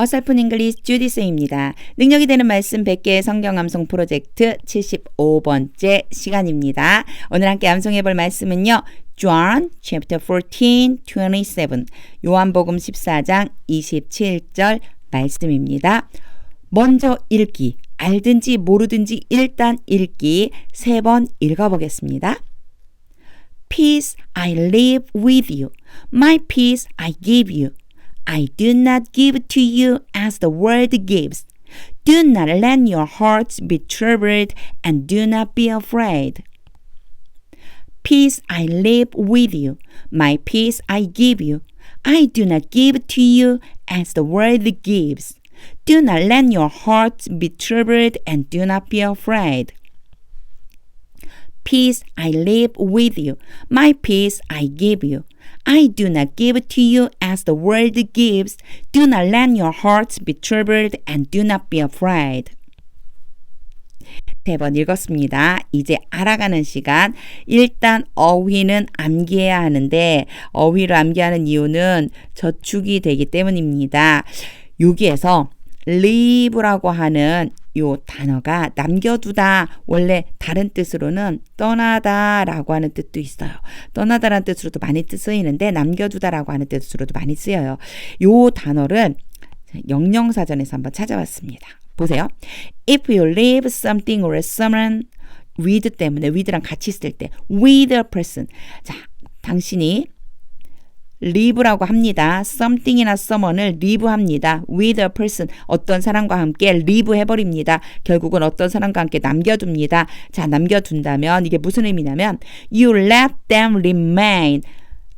어설픈 잉글리시 주디스입니다. 능력이 되는 말씀 100개의 성경 암송 프로젝트 75번째 시간입니다. 오늘 함께 암송해 볼 말씀은요. John chapter 14, 27 요한복음 14장 27절 말씀입니다. 먼저 읽기 알든지 모르든지 일단 읽기 세 번 읽어 보겠습니다. Peace I live with you. My peace I give you. I do not give to you as the world gives. Do not let your hearts be troubled and do not be afraid. Peace I live with you. My peace I give you. I do not give to you as the world gives. Do not let your hearts be troubled and do not be afraid. Peace I live with you. My peace I give you. I do not give to you as the world gives. Do not let your hearts be troubled and do not be afraid. 세번 읽었습니다. 이제 알아가는 시간. 일단 어휘는 암기해야 하는데 어휘를 암기하는 이유는 저축이 되기 때문입니다. 여기에서 leave라고 하는 요 단어가 남겨두다 원래 다른 뜻으로는 떠나다라고 하는 뜻도 있어요. 떠나다라는 뜻으로도 많이 쓰이는데 남겨두다라고 하는 뜻으로도 많이 쓰여요. 요 단어를 영영사전에서 한번 찾아봤습니다. 보세요. If you leave something or someone with 때문에 with랑 같이 쓸 때 with a person 자 당신이 live라고 합니다. something이나 someone을 live 합니다. with a person 어떤 사람과 함께 live 해버립니다. 결국은 어떤 사람과 함께 남겨둡니다. 자 남겨둔다면 이게 무슨 의미냐면 you let them remain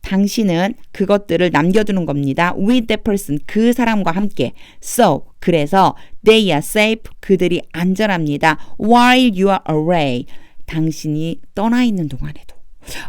당신은 그것들을 남겨두는 겁니다. with that person 그 사람과 함께 so 그래서 they are safe 그들이 안전합니다. while you are away 당신이 떠나 있는 동안에도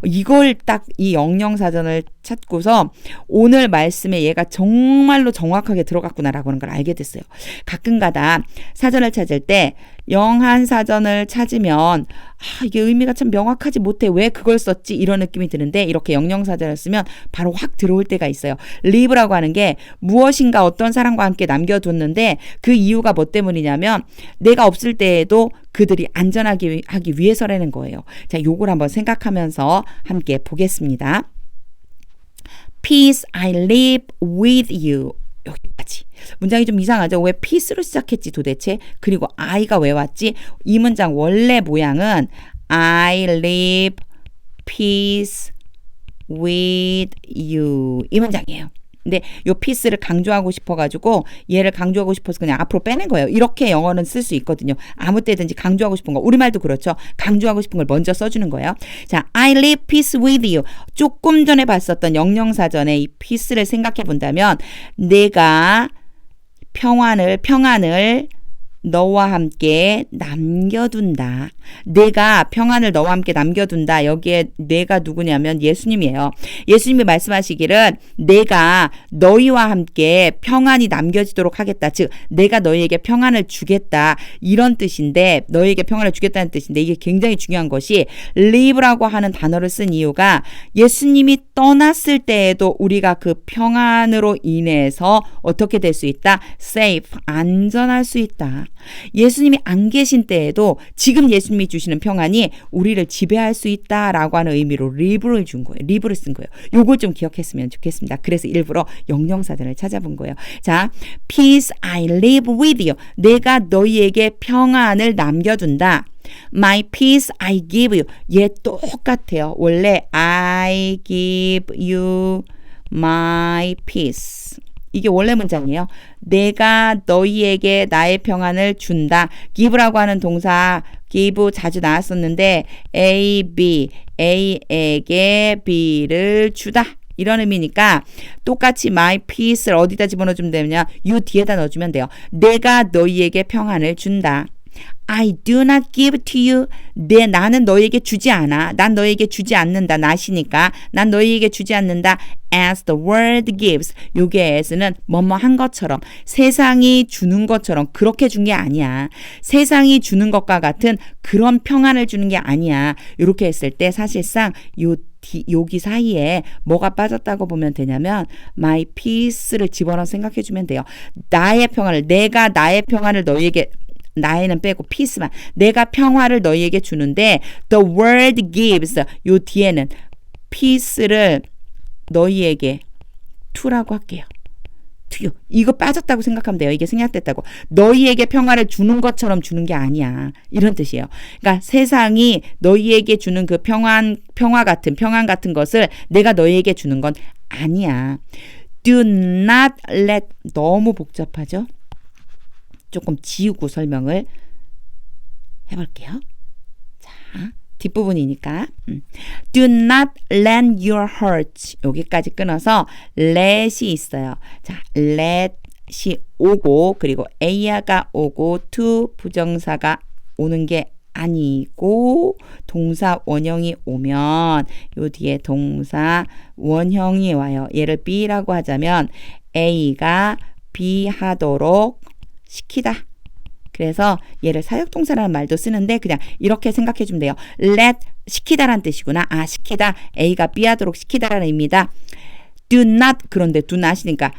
이걸 딱 이 영영사전을 찾고서 오늘 말씀에 얘가 정말로 정확하게 들어갔구나라고 하는 걸 알게 됐어요. 가끔가다 사전을 찾을 때 영한 사전을 찾으면 아, 이게 의미가 참 명확하지 못해. 왜 그걸 썼지? 이런 느낌이 드는데 이렇게 영영 사전을 쓰면 바로 확 들어올 때가 있어요. 리브라고 하는 게 무엇인가 어떤 사람과 함께 남겨뒀는데 그 이유가 뭐 때문이냐면 내가 없을 때에도 그들이 안전하게 하기 위해서라는 거예요. 자, 요걸 한번 생각하면서 함께 보겠습니다. Peace I live with you. 여기까지. 문장이 좀 이상하죠? 왜 peace로 시작했지 도대체? 그리고 I가 왜 왔지? 이 문장 원래 모양은 I live peace with you. 이 문장이에요. 근데 요 피스를 강조하고 싶어가지고 얘를 강조하고 싶어서 그냥 앞으로 빼낸 거예요. 이렇게 영어는 쓸 수 있거든요. 아무 때든지 강조하고 싶은 거. 우리말도 그렇죠. 강조하고 싶은 걸 먼저 써주는 거예요. 자, I live peace with you. 조금 전에 봤었던 영영사전의 이 peace를 생각해 본다면 내가 평안을 평안을 너와 함께 남겨둔다. 내가 평안을 너와 함께 남겨둔다. 여기에 내가 누구냐면 예수님이에요. 예수님이 말씀하시기를 내가 너희와 함께 평안이 남겨지도록 하겠다. 즉, 내가 너희에게 평안을 주겠다. 이런 뜻인데, 너희에게 평안을 주겠다는 뜻인데, 이게 굉장히 중요한 것이 live라고 하는 단어를 쓴 이유가 예수님이 떠났을 때에도 우리가 그 평안으로 인해서 어떻게 될 수 있다? safe, 안전할 수 있다. 예수님이 안 계신 때에도 지금 예수님이 주시는 평안이 우리를 지배할 수 있다라고 하는 의미로 리브를 준 거예요. 리브를 쓴 거예요. 요걸 좀 기억했으면 좋겠습니다. 그래서 일부러 영영사전을 찾아본 거예요. 자, peace I live with you. 내가 너희에게 평안을 남겨둔다. My peace I give you. 얘 똑같아요. 원래 I give you my peace. 이게 원래 문장이에요. 내가 너희에게 나의 평안을 준다. give라고 하는 동사 give 자주 나왔었는데 A, B, A에게 B를 주다. 이런 의미니까 똑같이 my peace를 어디다 집어넣어주면 되냐? you 뒤에다 넣어주면 돼요. 내가 너희에게 평안을 준다. I do not give to you. 내 나는 너에게 주지 않아. 난 너에게 주지 않는다. 나시니까. 난 너에게 주지 않는다. As the world gives. 요게 as는 뭐뭐 한 것처럼 세상이 주는 것처럼 그렇게 준 게 아니야. 세상이 주는 것과 같은 그런 평안을 주는 게 아니야. 이렇게 했을 때 사실상 요 디, 여기 사이에 뭐가 빠졌다고 보면 되냐면 my peace를 집어넣어 생각해 주면 돼요. 나의 평안을 내가 나의 평안을 너희에게 나에는 빼고 peace만 내가 평화를 너희에게 주는데 the world gives 요 뒤에는 peace를 너희에게 to라고 할게요. to you. 이거 빠졌다고 생각하면 돼요. 이게 생략됐다고. 너희에게 평화를 주는 것처럼 주는 게 아니야. 이런 뜻이에요. 그러니까 세상이 너희에게 주는 그 평안, 평화 같은, 평안 같은 것을 내가 너희에게 주는 건 아니야. Do not let 너무 복잡하죠? 조금 지우고 설명을 해볼게요. 자, 뒷부분이니까. 음. Do not lend your heart. 여기까지 끊어서 let이 있어요. 자, let이 오고 그리고 a가 오고 to 부정사가 오는 게 아니고 동사 원형이 오면 요 뒤에 동사 원형이 와요. 얘를 B라고 하자면 A가 B 하도록 시키다. 그래서 얘를 사역동사라는 말도 쓰는데 그냥 이렇게 생각해 주면 돼요. let 시키다란 뜻이구나. 아 시키다. A가 B 하도록 시키다라는 의미다. do not 그런데 do not이니까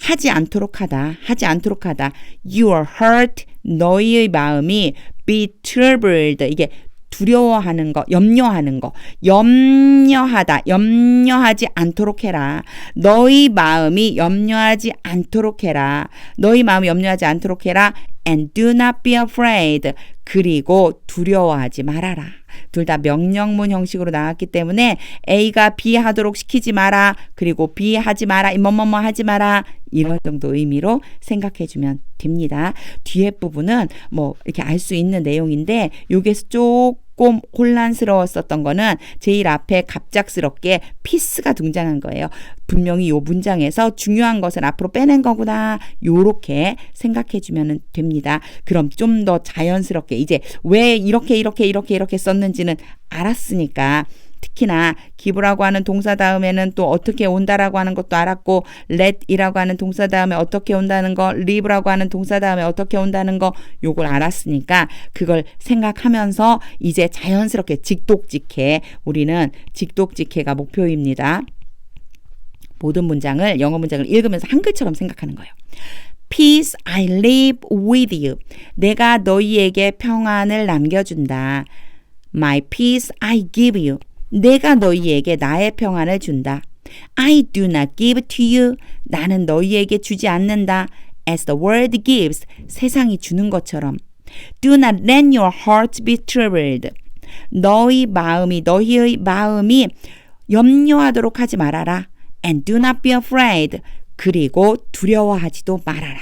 하지 않도록 하다. 하지 않도록 하다. your heart 너희의 마음이 be troubled 이게 두려워하는 거, 염려하는 거, 염려하다, 염려하지 않도록 해라. 너희 마음이 염려하지 않도록 해라. 너희 마음이 염려하지 않도록 해라. And do not be afraid. 그리고 두려워하지 말아라. 둘 다 명령문 형식으로 나왔기 때문에 A가 B 하도록 시키지 마라. 그리고 B 하지 마라. 뭐뭐뭐 하지 마라. 이런 정도 의미로 생각해 주면 됩니다. 뒤에 부분은 뭐 이렇게 알 수 있는 내용인데 여기에서 조금 혼란스러웠었던 거는 제일 앞에 갑작스럽게 피스가 등장한 거예요. 분명히 요 문장에서 중요한 것을 앞으로 빼낸 거구나. 요렇게 생각해 주면 됩니다. 그럼 좀 더 자연스럽게 이제 왜 이렇게 이렇게 이렇게 이렇게 썼는지는 알았으니까 특히나 기부라고 하는 동사 다음에는 또 어떻게 온다라고 하는 것도 알았고 let이라고 하는 동사 다음에 어떻게 온다는 거 live라고 하는 동사 다음에 어떻게 온다는 거 요걸 알았으니까 그걸 생각하면서 이제 자연스럽게 직독직해 우리는 직독직해가 목표입니다. 모든 문장을 영어 문장을 읽으면서 한글처럼 생각하는 거예요. Peace I live with you. 내가 너희에게 평안을 남겨준다. My peace I give you. 내가 너희에게 나의 평안을 준다. I do not give to you. 나는 너희에게 주지 않는다. As the world gives. 세상이 주는 것처럼. Do not let your heart be troubled. 너희 마음이 너희의 마음이 염려하도록 하지 말아라. And do not be afraid. 그리고 두려워하지도 말아라.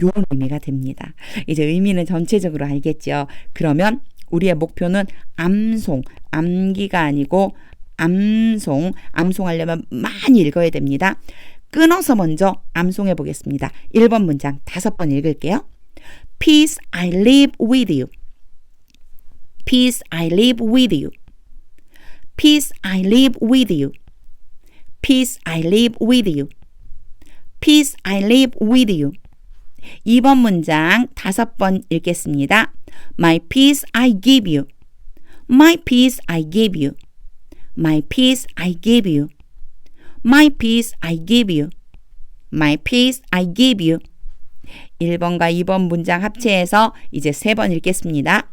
요런 의미가 됩니다. 이제 의미는 전체적으로 알겠죠. 그러면 우리의 목표는 암송, 암기가 아니고 암송, 암송하려면 많이 읽어야 됩니다. 끊어서 먼저 암송해 보겠습니다. 1번 문장 다섯 번 읽을게요. Peace I live with you. Peace I live with you. Peace I live with you. Peace I live with you. Peace I live with you. 2번 문장 다섯 번 읽겠습니다. My peace I give you. My peace I give you. My peace I give you. My peace I give you. My peace I give you. 1번과 2번 문장 합체해서 이제 세 번 읽겠습니다.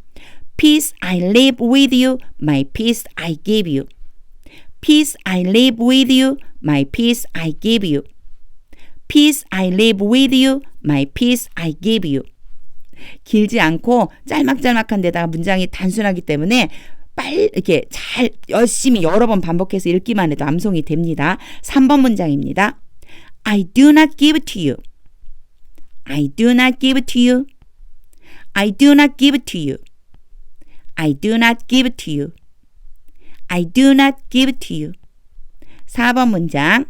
Peace I live with you. My peace I give you. Peace I live with you. My peace I give you. Peace I live with you. My peace I give you. 길지 않고 짤막짤막한 데다가 문장이 단순하기 때문에 빨리 이렇게 잘 열심히 여러 번 반복해서 읽기만 해도 암송이 됩니다. 3번 문장입니다. I do not give to you. I do not give to you. I do not give to you. I do not give to you. I do not give to you. 4번 문장.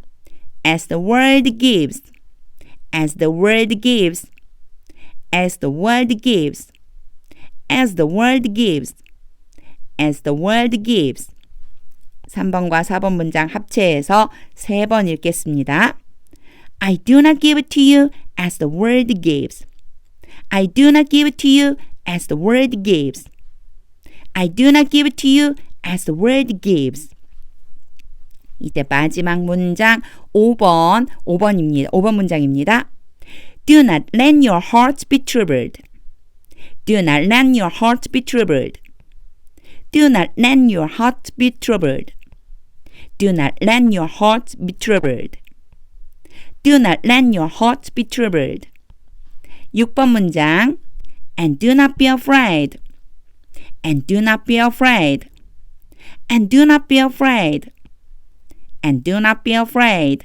As the world gives. As the world gives. As the world gives. as the world gives. as the world gives. 3번과 4번 문장 합체해서 3번 읽겠습니다. I do not give it to you as the world gives. I do not give it to you as the world gives. I do not give it to you as the world gives. 이제 마지막 문장 5번, 5번입니다. 5번 문장입니다. Do not let your heart be troubled. Do not let your heart be troubled. Do not let your heart be troubled. Do not let your heart be troubled. Do not let your heart be troubled. 6번 문장. And do not be afraid. And do not be afraid. And do not be afraid. And do not be afraid.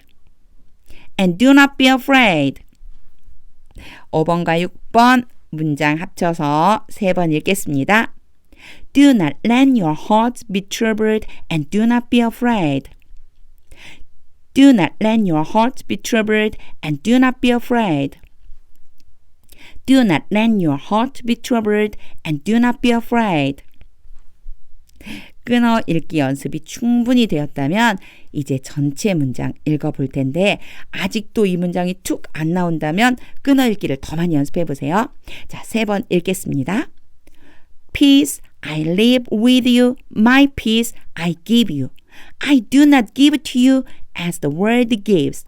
And do not be afraid. 5번과 6번 문장 합쳐서 3번 읽겠습니다. Do not let your heart be troubled and do not be afraid. Do not let your heart be troubled and do not be afraid. Do not let your heart be troubled and do not be afraid. 끊어 읽기 연습이 충분히 되었다면 이제 전체 문장 읽어볼 텐데 아직도 이 문장이 툭 안 나온다면 끊어 읽기를 더 많이 연습해 보세요. 자, 세 번 읽겠습니다. Peace I live with you, my peace I give you. I do not give to you as the world gives.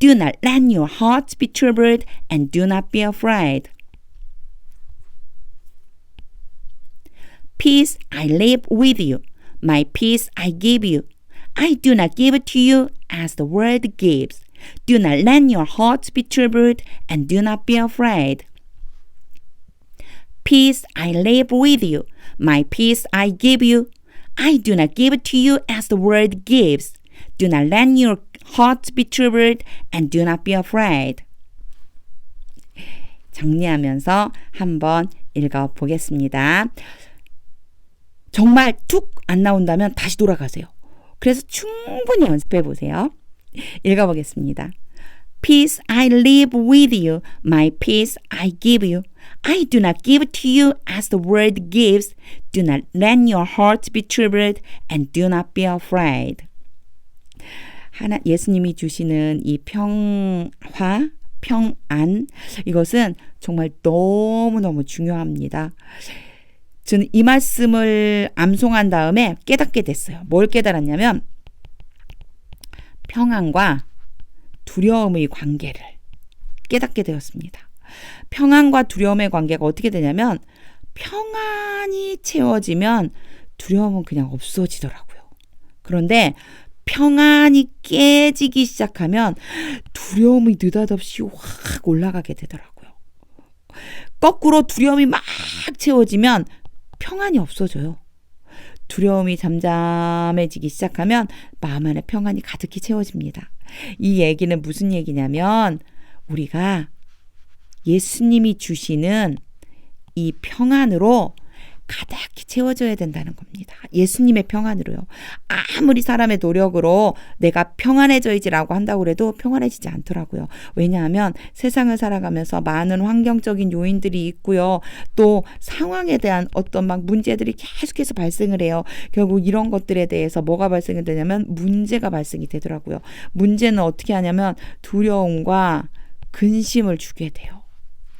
Do not let your heart be troubled and do not be afraid. Peace I live with you. My peace I give you. I do not give it to you as the world gives. Do not let your heart be troubled and do not be afraid. Peace I live with you. My peace I give you. I do not give it to you as the world gives. Do not let your heart be troubled and do not be afraid. 정리하면서 한번 읽어 보겠습니다. 정말 툭 안 나온다면 다시 돌아가세요. 그래서 충분히 연습해 보세요. 읽어 보겠습니다. Peace I live with you, my peace I give you. I do not give to you as the world gives. Do not let your heart be troubled and do not be afraid. 하나 예수님이 주시는 이 평화, 평안 이것은 정말 너무너무 중요합니다. 저는 이 말씀을 암송한 다음에 깨닫게 됐어요. 뭘 깨달았냐면 평안과 두려움의 관계를 깨닫게 되었습니다. 평안과 두려움의 관계가 어떻게 되냐면 평안이 채워지면 두려움은 그냥 없어지더라고요. 그런데 평안이 깨지기 시작하면 두려움이 느닷없이 확 올라가게 되더라고요. 거꾸로 두려움이 막 채워지면 평안이 없어져요. 두려움이 잠잠해지기 시작하면 마음 안에 평안이 가득히 채워집니다. 이 얘기는 무슨 얘기냐면 우리가 예수님이 주시는 이 평안으로 가득히 채워져야 된다는 겁니다. 예수님의 평안으로요. 아무리 사람의 노력으로 내가 평안해져야지라고 한다고 해도 평안해지지 않더라고요. 왜냐하면 세상을 살아가면서 많은 환경적인 요인들이 있고요. 또 상황에 대한 어떤 막 문제들이 계속해서 발생을 해요. 결국 이런 것들에 대해서 뭐가 발생이 되냐면 문제가 발생이 되더라고요. 문제는 어떻게 하냐면 두려움과 근심을 주게 돼요.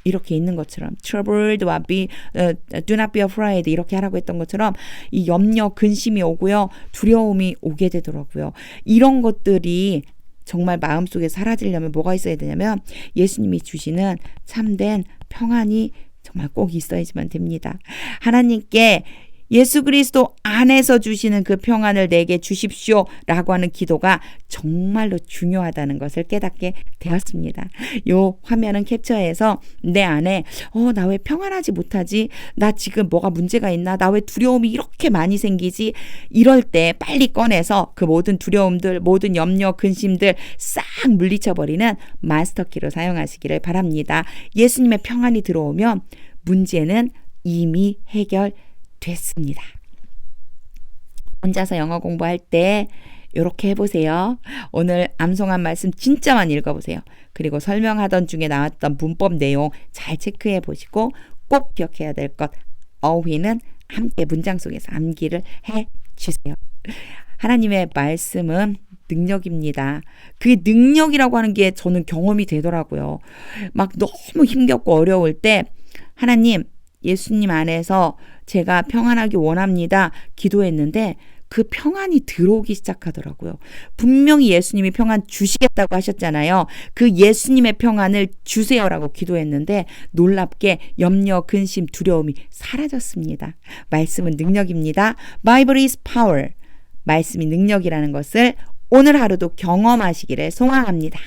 이렇게 있는 것처럼 troubled와 be uh, do not be afraid 이렇게 하라고 했던 것처럼 이 염려 근심이 오고요 두려움이 오게 되더라고요 이런 것들이 정말 마음속에 사라지려면 뭐가 있어야 되냐면 예수님이 주시는 참된 평안이 정말 꼭 있어야지만 됩니다. 하나님께 예수 그리스도 안에서 주시는 그 평안을 내게 주십시오. 라고 하는 기도가 정말로 중요하다는 것을 깨닫게 되었습니다. 요 화면은 캡처해서 내 안에, 어, 나 왜 평안하지 못하지? 나 지금 뭐가 문제가 있나? 나 왜 두려움이 이렇게 많이 생기지? 이럴 때 빨리 꺼내서 그 모든 두려움들, 모든 염려, 근심들 싹 물리쳐버리는 마스터키로 사용하시기를 바랍니다. 예수님의 평안이 들어오면 문제는 이미 해결 됐습니다. 혼자서 영어 공부할 때 이렇게 해보세요. 오늘 암송한 말씀 진짜 많이 읽어보세요. 그리고 설명하던 중에 나왔던 문법 내용 잘 체크해 보시고 꼭 기억해야 될 것 어휘는 함께 문장 속에서 암기를 해 주세요. 하나님의 말씀은 능력입니다. 그 능력이라고 하는 게 저는 경험이 되더라고요. 막 너무 힘겹고 어려울 때 하나님, 예수님 안에서 제가 평안하기 원합니다. 기도했는데 그 평안이 들어오기 시작하더라고요. 분명히 예수님이 평안 주시겠다고 하셨잖아요. 그 예수님의 평안을 주세요라고 기도했는데 놀랍게 염려, 근심, 두려움이 사라졌습니다. 말씀은 능력입니다. Bible is power. 말씀이 능력이라는 것을 오늘 하루도 경험하시기를 소망합니다.